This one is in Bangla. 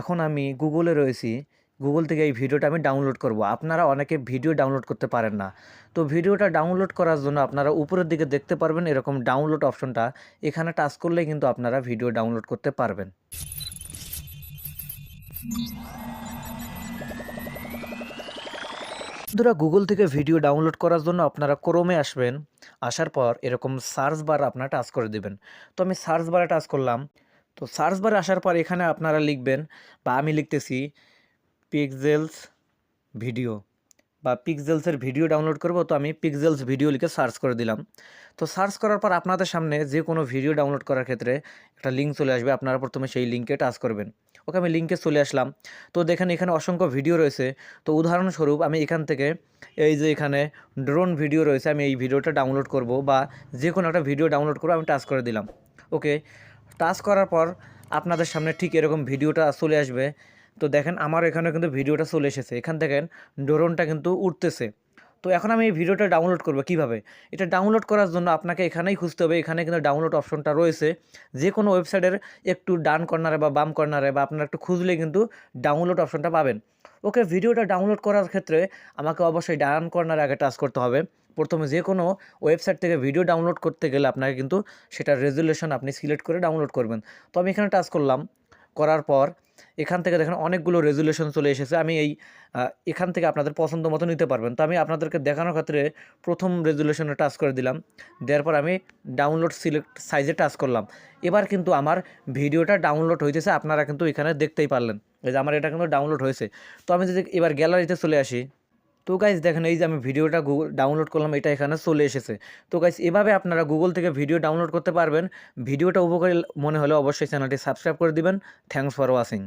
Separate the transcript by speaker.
Speaker 1: এখন আমি গুগলে রয়েছি। গুগল থেকে এই ভিডিওটা আমি ডাউনলোড করব। আপনারা অনেকে ভিডিও ডাউনলোড করতে পারেন না। তো ভিডিওটা ডাউনলোড করার জন্য আপনারা উপরের দিকে দেখতে পারবেন এরকম ডাউনলোড অপশনটা এখানে টাচ করলেই কিন্তু আপনারা ভিডিও ডাউনলোড করতে পারবেন। বন্ধুরা গুগল থেকে ভিডিও ডাউনলোড করার জন্য আপনারা ক্রোমে আসবেন। আসার পর এরকম সার্চ বার আপনারা টাচ করে দিবেন। তো আমি সার্চ বারে টাচ করলাম। তো সার্চ বারে আসার পর এখানে আপনারা লিখবেন বা আমি লিখতেছি পিক্সেলস ভিডিও বা পিক্সেলসের ভিডিও ডাউনলোড করব, তো আমি পিক্সেলস ভিডিও লিখে সার্চ করে দিলাম। তো সার্চ করার পর আপনাদের সামনে যে কোনো ভিডিও ডাউনলোড করার ক্ষেত্রে একটা লিঙ্ক চলে আসবে, আপনারা প্রথমে সেই লিঙ্কে টাচ করবেন। ওকে, আমি লিঙ্কে চলে আসলাম। তো দেখেন এখানে অসংখ্য ভিডিও রয়েছে। তো উদাহরণস্বরূপ আমি এখান থেকে এই যে এখানে ড্রোন ভিডিও রয়েছে, আমি এই ভিডিওটা ডাউনলোড করব বা যে কোনো একটা ভিডিও ডাউনলোড করব, আমি টাচ করে দিলাম। ওকে টাচ করার পর আপনাদের সামনে ঠিক এরকম ভিডিওটা চলে আসবে। তো দেখেন আমার এখানে কিন্তু ভিডিওটা চলে এসেছে। এখান থেকে ড্রোনটা কিন্তু উঠতেছে। তো এখন আমি এই ভিডিওটা ডাউনলোড করব কীভাবে? এটা ডাউনলোড করার জন্য আপনাকে এখানেই খুঁজতে হবে। এখানে কিন্তু ডাউনলোড অপশনটা রয়েছে। যে কোনো ওয়েবসাইটের একটু ডান কর্নারে বা বাম কর্নারে বা আপনারা একটু খুঁজলে কিন্তু ডাউনলোড অপশনটা পাবেন। ওকে ভিডিওটা ডাউনলোড করার ক্ষেত্রে আমাকে অবশ্যই ডান কর্নার আগে টাচ করতে হবে। প্রথমে যে কোনো ওয়েবসাইট থেকে ভিডিও ডাউনলোড করতে গেলে আপনাকে কিন্তু সেটার রেজুলেশন আপনি সিলেক্ট করে ডাউনলোড করবেন। তো আমি এখানে টাচ করলাম। করার পর এখান থেকে দেখেন অনেকগুলো রেজুলেশন চলে এসেছে। আমি এই এখান থেকে আপনাদের পছন্দ মতো নিতে পারবেন। তো আমি আপনাদেরকে দেখানোর ক্ষেত্রে প্রথম রেজুলেশনে টাচ করে দিলাম। দেওয়ার পর আমি ডাউনলোড সিলেক্ট সাইজে টাচ করলাম। এবার কিন্তু আমার ভিডিওটা ডাউনলোড হইতেছে, আপনারা কিন্তু এখানে দেখতেই পারলেন। এই যে আমার এটা কিন্তু ডাউনলোড হয়েছে। তো আমি যদি এবার গ্যালারিতে চলে আসি। তো গাইজ দেখেন এই যে আমি ভিডিওটা গুগল ডাউনলোড করলাম, এটা এখানে চলে এসেছে। তো গাইজ এভাবে আপনারা গুগল থেকে ভিডিও ডাউনলোড করতে পারবেন। ভিডিওটা উপকারী মনে হলে অবশ্যই চ্যানেলটি সাবস্ক্রাইব করে দিবেন। Thanks for watching